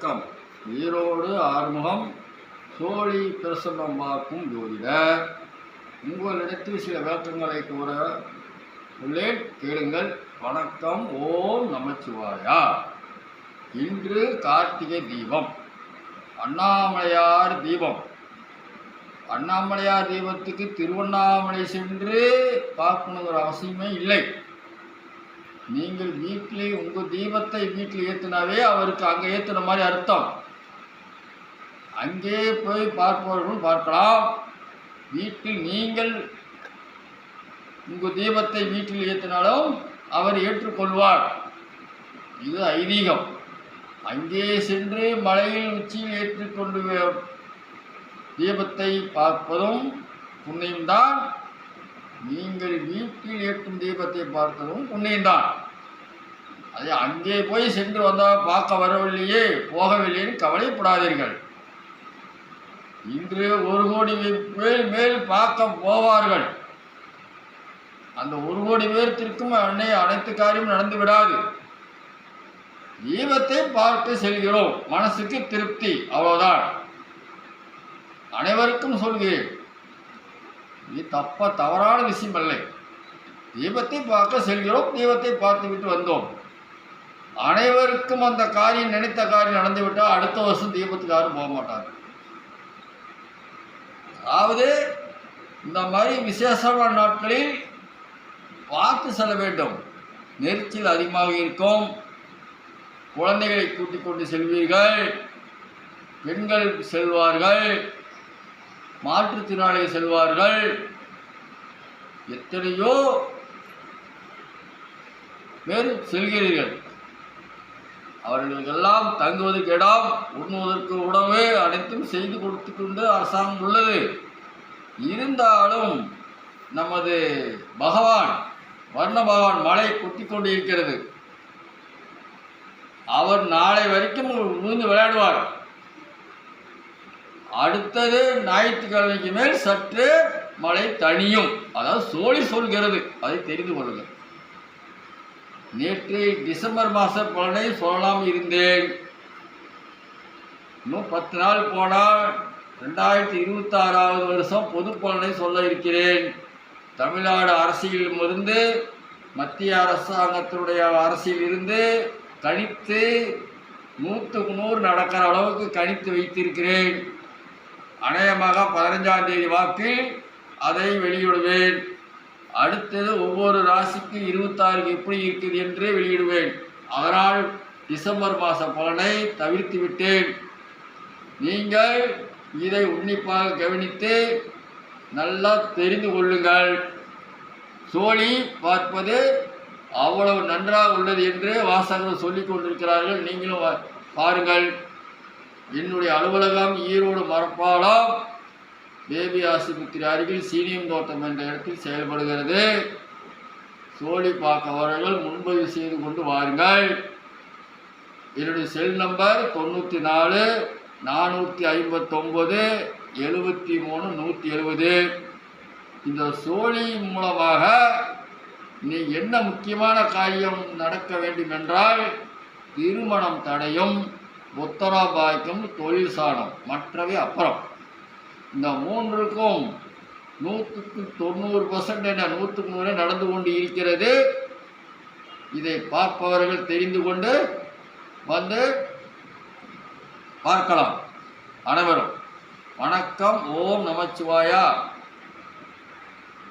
வணக்கம். ஈரோடு ஆறுமுகம் சோழி பிரசன்னம் பார்க்கும் ஜோதிடர். உங்களிடத்தில் சில விளக்கங்களை கூற உள்ளேன். கேளுங்கள். வணக்கம். ஓம் நமச்சிவாயா. இன்று கார்த்திகை தீபம். அண்ணாமலையார் தீபம். அண்ணாமலையார் தீபத்துக்கு திருவண்ணாமலை சென்று பார்க்கணுங்கிற அவசியமே இல்லை. நீங்கள் வீட்டிலே உங்கள் தீபத்தை வீட்டில் ஏற்றினாவே அவருக்கு அங்கே ஏற்றின மாதிரி அர்த்தம். அங்கே போய் பார்ப்பவர்களும் பார்க்கலாம். வீட்டில் நீங்கள் உங்கள் தீபத்தை வீட்டில் ஏற்றினாலும் அவர் ஏற்றுக்கொள்வார். இது ஐதீகம். அங்கே சென்று மலையில் உச்சியில் ஏற்றிக்கொண்டு தீபத்தை பார்ப்பதும் புண்ணியம்தான். நீங்கள் வீட்டில் தீபத்தை பார்த்ததும் புண்ணியம்தான் அது அங்கே போய் சென்று வந்தால் பார்க்க வரவில்லையே போகவில்லைன்னு கவலைப்படாதீர்கள். இன்று ஒரு கோடி பேர் மேல் பார்க்க போவார்கள். அந்த ஒரு கோடி பேர்த்திற்கும் அன்னை அனைத்து காரியம் நடந்து விடாது. தீபத்தை பார்த்து செல்கிறோம். மனசுக்கு திருப்தி அவ்வளோதான் அனைவருக்கும் சொல்கிறேன். இது தப்ப தவறான விஷயம் இல்லை தீபத்தை பார்க்க செல்கிறோம். தீபத்தை பார்த்து விட்டு வந்தோம். அனைவருக்கும் அந்த காரியம் நினைத்த காரியம் நடந்து விட்டால் அடுத்த வருஷம் தீபத்துக்கு யாரும் போக மாட்டாங்க அதாவது இந்த மாதிரி விசேஷமான நாட்களில் பார்த்து செல்ல வேண்டும். நெரிச்சல் அதிகமாக இருக்கும். குழந்தைகளை கூட்டிக் கொண்டு செல்வீர்கள். பெண்கள் செல்வார்கள். மாற்றுத்திறனாளிகள் செல்வார்கள். எத்தனையோ பேர் செல்கிறீர்கள் அவர்களுக்கெல்லாம் தங்குவதற்கு இடம் உண்ணுவதற்கு உணவு அனைத்தும் செய்து கொடுத்து கொண்டு அரசாங்கம் உள்ளது. இருந்தாலும் நமது பகவான் வர்ண பகவான் மழை கொட்டி கொண்டு இருக்கிறது அவர் நாளை வரைக்கும் விழுந்து விளையாடுவார். அடுத்தது ஞாயிற்றுக்கிழமைக்கு மேல் சற்று மழை தனியும் அதாவது சோழி சொல்கிறது அதை தெரிந்து கொள்ளுங்கள். நேற்று டிசம்பர் மாத பலனை சொல்லலாம் இருந்தேன். இன்னும் பத்து நாள் போனால் ரெண்டாயிரத்தி இருபத்தாறாவது வருஷம் பொது பலனை சொல்ல இருக்கிறேன். தமிழ்நாடு அரசியலிலிருந்து மத்திய அரசாங்கத்தினுடைய அரசியலிருந்து கணித்து நூற்றுக்கு நூறு நடக்கிற அளவுக்கு கணித்து வைத்திருக்கிறேன். அநேகமாக பதினஞ்சாம் தேதி வாக்கில் அதை வெளியிடுவேன். அடுத்தது ஒவ்வொரு ராசிக்கு இருபத்தாறுக்கு எப்படி இருக்குது என்று வெளியிடுவேன். அதனால் டிசம்பர் மாத பலனை தவிர்த்து விட்டேன். நீங்கள் இதை உன்னிப்பாக கவனித்து நல்லா தெரிந்து கொள்ளுங்கள். சோழி பார்ப்பது அவ்வளவு நன்றாக உள்ளது என்று வாசகர்கள் சொல்லிக் கொண்டிருக்கிறார்கள். நீங்களும் பாருங்கள். என்னுடைய அலுவலகம் ஈரோடு மரப்பாலம். பேபி ஆஸ்பத்திரி அருகில் சீனியம் தோட்டம் என்ற இடத்தில் செயல்படுகிறது. சோழி பார்க்கவர்கள் முன்பதிவு செய்து கொண்டு வாருங்கள். என்னுடைய செல் நம்பர் தொண்ணூற்றி நாலு நானூற்றி ஐம்பத்தொம்பது எழுபத்தி மூணு நூற்றி எழுபது இந்த சோழி மூலமாக நீ என்ன முக்கியமான காரியம் நடக்க வேண்டும் என்றால் திருமணம் தடையும் உத்தரபாய்க்கும் தொழில் சாணம் மற்றவை அப்புறம். இந்த மூன்றுக்கும் நூற்றுக்கு தொண்ணூறு பர்சன்ட் என நூற்றுக்கு நூறு நடந்து கொண்டு இருக்கிறது இதை பார்ப்பவர்கள் தெரிந்து கொண்டு வந்து பார்க்கலாம். அனைவரும் வணக்கம். ஓம் நமச்சிவாயா.